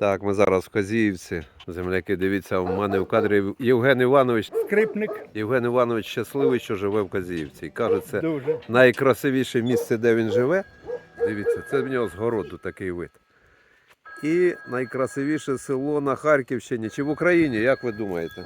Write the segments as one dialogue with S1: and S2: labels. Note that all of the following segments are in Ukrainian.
S1: Так, ми зараз в Козіївці. Земляки, дивіться, у мене в кадрі Євген Іванович.
S2: Скрипник
S1: Євген Іванович щасливий, що живе в Козіївці. І каже, це
S2: дуже.
S1: найкрасивіше місце, де він живе. Дивіться, це в нього з городу такий вид. І найкрасивіше село на Харківщині чи в Україні, як ви думаєте?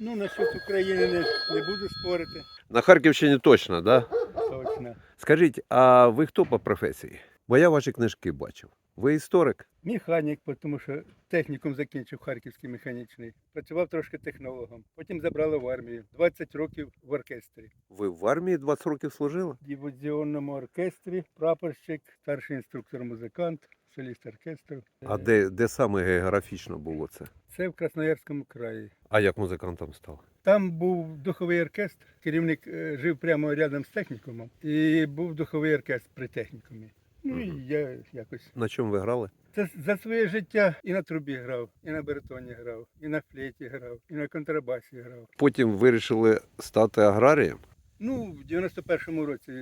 S2: Ну, насчет України не, не буду спорити.
S1: На Харківщині точно, так? Да?
S2: Точно.
S1: Скажіть, а ви хто по професії? Бо я ваші книжки бачив. Ви історик?
S2: Механік, тому що технікум закінчив Харківський механічний. Працював трошки технологом. Потім забрали в армію. 20 років в оркестрі.
S1: Ви в армії 20 років служили?
S2: В дивізіонному оркестрі, прапорщик, старший інструктор, музикант, соліст оркестру.
S1: А де, де саме географічно було це?
S2: Це в Красноярському краї.
S1: А як музикантом став?
S2: Там був духовий оркестр. Керівник е, жив прямо рядом з технікумом. І був духовий оркестр при технікумі. Ну і я якось
S1: На чому ви грали?
S2: Це за своє життя і на трубі грав, і на баритоні грав, і на флейті грав, і на контрабасі грав.
S1: Потім вирішили стати аграрієм.
S2: Ну, в 91-му році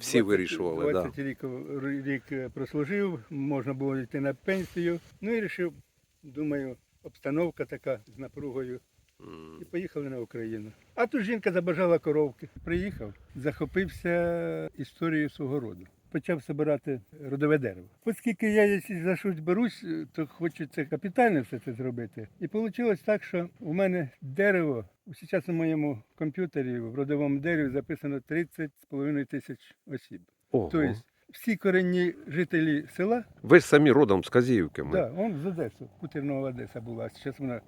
S1: Всі вирішували, да.
S2: 20 рік, рік е, прослужив, можна було йти на пенсію. Ну і вирішив, думаю, обстановка така з напругою. І поїхали на Україну. А тут жінка забажала коровки. Приїхав, захопився історією свого роду. Почав збирати родове дерево. Оскільки я якщо за щось берусь, то хочу це капітально все це зробити. І вийшло так, що у мене дерево зараз у моєму комп'ютері в родовому дереві записано 30,5 тисяч осіб.
S1: Ого.
S2: Тобто всі корінні жителі села,
S1: Ви ж самі родом з Казіївки. Ми.
S2: да, он з Одеси, Кутернова Одеса була, зараз вона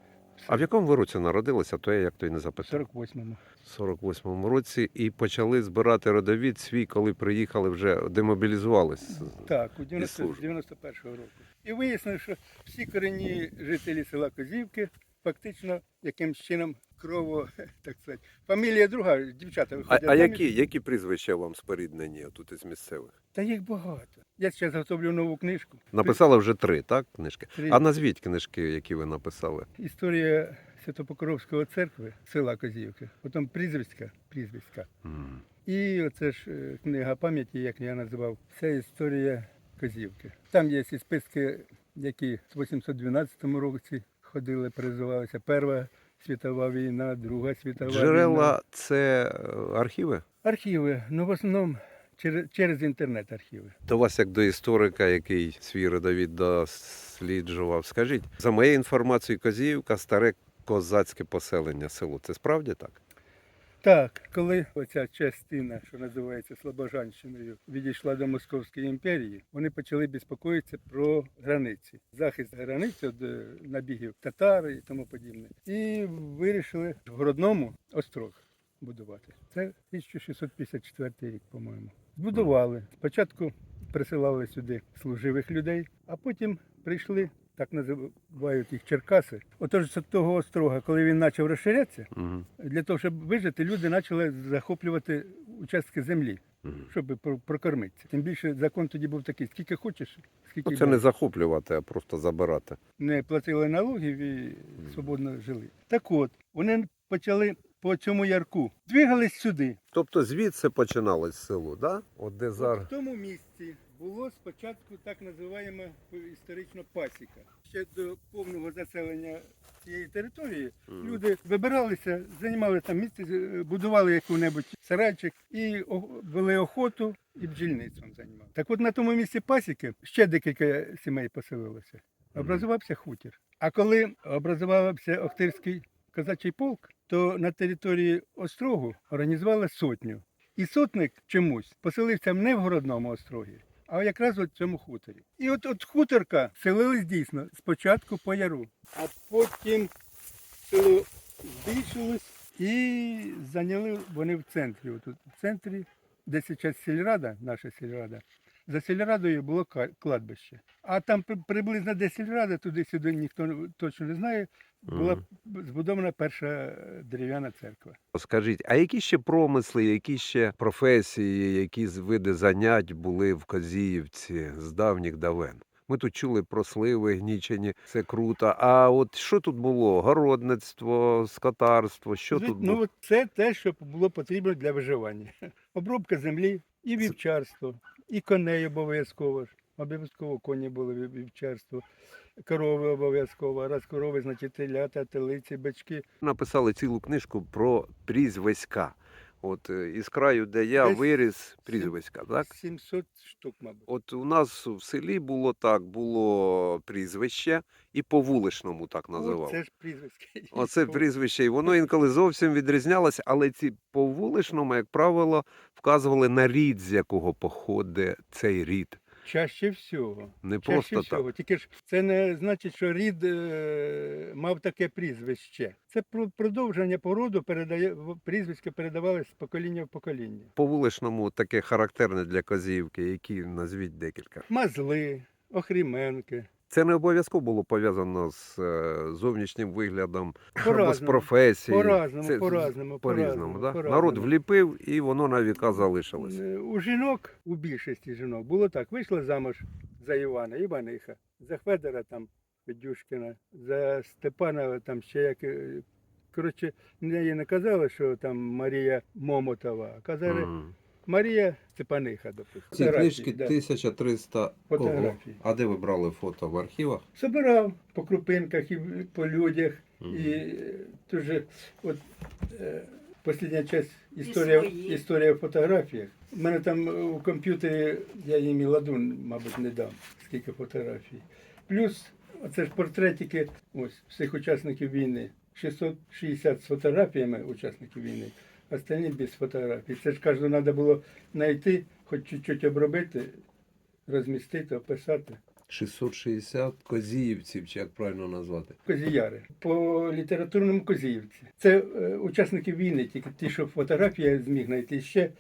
S1: А в якому ви році народилися, то я як то й не запитав.
S2: 48-му.
S1: В 48-му році і почали збирати родовід свій, коли приїхали вже демобілізувались.
S2: Так, у 90, 91-го року. І вияснилося, що всі корінні жителі села Козівки фактично якимсь чином крово, так сказати. Фамілія друга, дівчата
S1: А,
S2: виходять.
S1: а
S2: заміж.
S1: які, які прізвища вам споріднені тут із місцевих?
S2: Та їх багато. Я зараз готовлю нову книжку.
S1: Написали вже три, так, книжки?
S2: Три.
S1: А назвіть книжки, які ви написали.
S2: Історія Святопокровського церкви, села Козівки, потім прізвиська, прізвиська.
S1: М.
S2: І оце ж е, книга пам'яті, як я називав, це історія Козівки. Там є і списки, які в 812 році ходили, призивалися. Перша світова війна, Друга світова війна.
S1: Джерела це е, архіви?
S2: Архіви, ну в основному через, через інтернет архіви.
S1: До вас, як до історика, який свій родовід досліджував, скажіть, за моєю інформацією, Козіївка старе козацьке поселення село. Це справді так?
S2: Так, коли оця частина, що називається Слобожанщиною, відійшла до Московської імперії, вони почали безпокоїтися про границі, захист границь від е, набігів татар і тому подібне. І вирішили в Городному острог будувати. Це 1654 рік, по-моєму. Збудували. Спочатку присилали сюди служивих людей, а потім прийшли. Так називають їх Черкаси. Отож, з того острога, коли він почав розширятися,
S1: Угу.
S2: для того, щоб вижити, люди почали захоплювати участки землі, щоб про- прокормитися. Тим більше закон тоді був такий, скільки хочеш, скільки
S1: Ну, це не захоплювати, а просто забирати.
S2: не платили налогів і свободно жили. Так от, вони почали по цьому ярку, двигались сюди.
S1: Тобто звідси починалось село, да? От де
S2: В
S1: зараз.
S2: тому місці було спочатку так називаємо історично пасіка. Ще до повного заселення цієї території люди вибиралися, займали там місце, будували яку-небудь сарайчик і вели охоту і бджільництвом займали. Так от на тому місці пасіки ще декілька сімей поселилося. Образувався хутір. А коли образувався Охтирський козачий полк, то на території острогу організували сотню. І сотник чомусь поселився не в городному острогі, а якраз у цьому хуторі. І от от хуторка селились дійсно спочатку по яру, а потім село збільшилось і зайняли вони в центрі. Отут в центрі, де зараз сільрада, наша сільрада, за сільрадою було кладбище. А там приблизно де сільрада, туди-сюди ніхто точно не знає, була збудована перша е, дерев'яна церква.
S1: Скажіть, а які ще промисли, які ще професії, які види занять були в Козіївці з давніх давен? Ми тут чули про сливи, гнічені, це круто. А от що тут було? Городництво, скотарство, що
S2: Звід-
S1: тут
S2: ну,
S1: було?
S2: от це те, що було потрібно для виживання. Обробка землі, і вівчарство, і коней обов'язково ж. Обов'язково коні були вівчарство. корови обов'язково. Раз корови, значить телята, телиці, бички.
S1: Написали цілу книжку про прізвиська. От е, із краю, де я
S2: Десь
S1: виріс, прізвиська, так?
S2: 700 штук, мабуть.
S1: От у нас в селі було так, було прізвище і по вуличному так називали.
S2: Це ж прізвисько.
S1: Оце прізвище, і воно інколи зовсім відрізнялося, але ці по вуличному, як правило, вказували на рід, з якого походить цей рід.
S2: Чаще всього.
S1: Не
S2: Чаще
S1: просто
S2: всього.
S1: так.
S2: Тільки ж це не значить, що рід е, мав таке прізвище. Це про- продовження породу передає прізвисько передавалось з покоління в покоління.
S1: По вуличному таке характерне для козівки, які назвіть декілька.
S2: Мазли, охріменки.
S1: Це не обов'язково було пов'язано з е, зовнішнім виглядом або з професією.
S2: По-разному,
S1: Це
S2: по-разному,
S1: по-різному,
S2: по-разному,
S1: да? Народ вліпив і воно на віка залишилось.
S2: Е, У жінок, у більшості жінок, було так. Вийшла замуж за Івана, Іваниха, за Федора там Федюшкіна, за Степана там ще як. е, Коротше, не казали, що там Марія Момотова, а казали
S1: Мгм.
S2: Марія Степаниха, допустим.
S1: Ці книжки
S2: да.
S1: 1300
S2: Фотографії.
S1: Ого. А де ви брали фото в архівах?
S2: Собирав по крупинках і по людях. І е, дуже от е, остання часть історія,
S3: свої.
S2: історія в фотографіях. У мене там е, у комп'ютері, я їм і ладун, мабуть, не дам, скільки фотографій. Плюс оце ж портретики ось, всіх учасників війни. 660 з фотографіями учасників війни, остальні без фотографій. Це ж кожну треба було знайти, хоч чуть-чуть обробити, розмістити, описати.
S1: 660 козіївців, чи як правильно назвати?
S2: Козіяри по літературному козіївці. Це е, учасники війни, тільки ті, що фотографії я зміг знайти ще.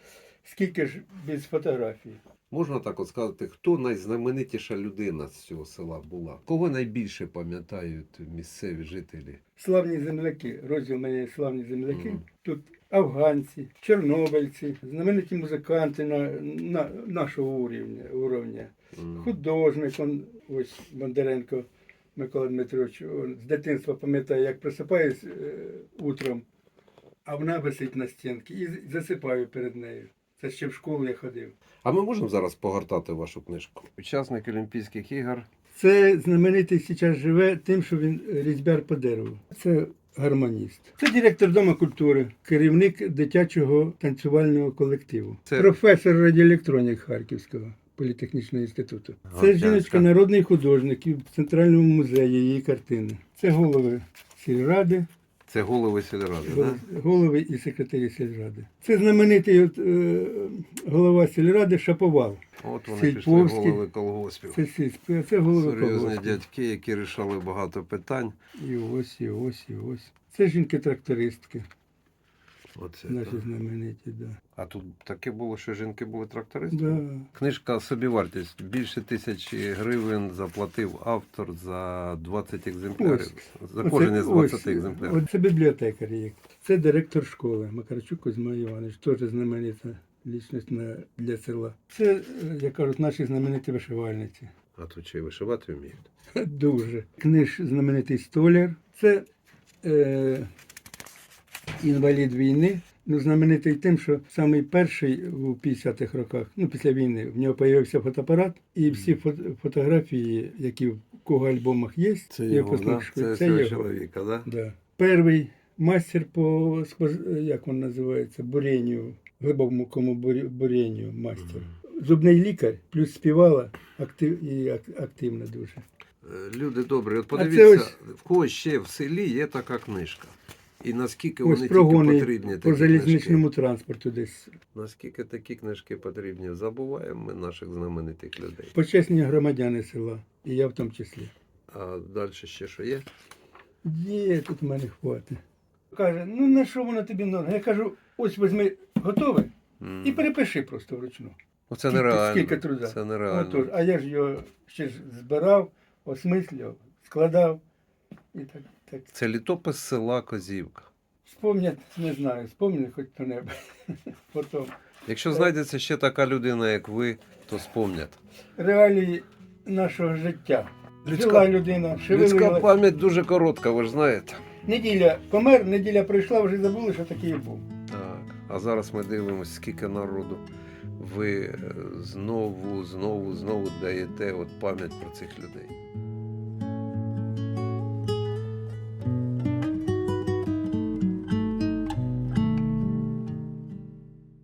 S2: Скільки ж без фотографій?
S1: Можна так от сказати, хто найзнаменитіша людина з цього села була? Кого найбільше пам'ятають місцеві жителі?
S2: Славні земляки, розділ мене славні земляки.
S1: Мгм.
S2: Тут афганці, чорнобильці, знамениті музиканти на, на нашого уровня, уровня. Художник, он, ось Бондаренко Микола Дмитрович, он, з дитинства пам'ятає, як просипаюсь е, утром, а вона висить на стінці і засипаю перед нею. Це ще в школу я ходив.
S1: А ми можемо зараз погортати вашу книжку? Учасник Олімпійських ігор.
S2: Це знаменитий зараз живе тим, що він різьбяр по дереву. Це гармоніст. Це директор Дому культури, керівник дитячого танцювального колективу,
S1: Це-
S2: професор радіоелектронік Харківського політехнічного інституту. Це жіночка, народний художник і в центральному музеї її картини. Це голови сільради,
S1: Це голови сільради, так?
S2: голови і секретарі сільради. Це знаменитий от, е, голова сільради Шаповал.
S1: От вони пішли
S2: Сільповський.
S1: голови колгоспів.
S2: Це, сільськ- це голови
S1: Серйозні
S2: колгоспів.
S1: дядьки, які рішали багато питань.
S2: І ось, і ось, і ось. Це жінки-трактористки,
S1: Оце,
S2: наші
S1: так.
S2: знамениті, да.
S1: А тут таке було, що жінки були трактористи?
S2: Да.
S1: Книжка собівартість. Більше тисячі гривень заплатив автор за 20 екземплярів. За кожен із 20
S2: ось,
S1: екземплярів.
S2: От це бібліотекар є. Це директор школи Макарчук Кузьма Іванович, теж знаменита лічність на, для села. Це, як кажуть, наші знамениті вишивальниці.
S1: А тут ще й вишивати вміють.
S2: Дуже. Книж знаменитий столяр. Це е, інвалід війни. Ну, знаменитий тим, що самий перший у 50-х роках, ну після війни, в нього з'явився фотоапарат, і всі фото- фотографії, які в кого альбомах є,
S1: Це його, да? Це,
S2: це його.
S1: чоловіка, да?
S2: Да. Перший мастер по як він називається, буренню, глибокому буренню мастер. Зубний лікар, плюс співала актив, і ак- активна дуже.
S1: Е, Люди добрі, от подивіться,
S2: ось-
S1: в кого ще в селі є така книжка. І наскільки
S2: Ось
S1: вони тільки потрібні,
S2: по
S1: такі
S2: залізничному
S1: книжки.
S2: транспорту десь.
S1: Наскільки такі книжки потрібні, забуваємо ми наших знаменитих людей.
S2: Почесні громадяни села, і я в тому числі.
S1: А далі ще що є?
S2: Є, тут в мене хватить. Каже, ну на що воно тобі нужно? Я кажу, ось візьми готове і перепиши просто вручну.
S1: Оце
S2: Скільки-
S1: нереально.
S2: скільки труда.
S1: Це нереально.
S2: Отож, а я ж його ще ж збирав, осмислював, складав і так. так.
S1: Це літопис села Козівка.
S2: Спомнять, не знаю, спомнять хоч хто-небудь. Потім.
S1: Якщо знайдеться ще така людина, як ви, то спомнять.
S2: Реалії нашого життя.
S1: Людська-
S2: Жила людина,
S1: Людська
S2: шевелила.
S1: пам'ять дуже коротка, ви ж знаєте.
S2: Неділя помер, неділя прийшла, вже забули, що такий був.
S1: Так. А зараз ми дивимося, скільки народу ви е, знову, знову, знову даєте от пам'ять про цих людей.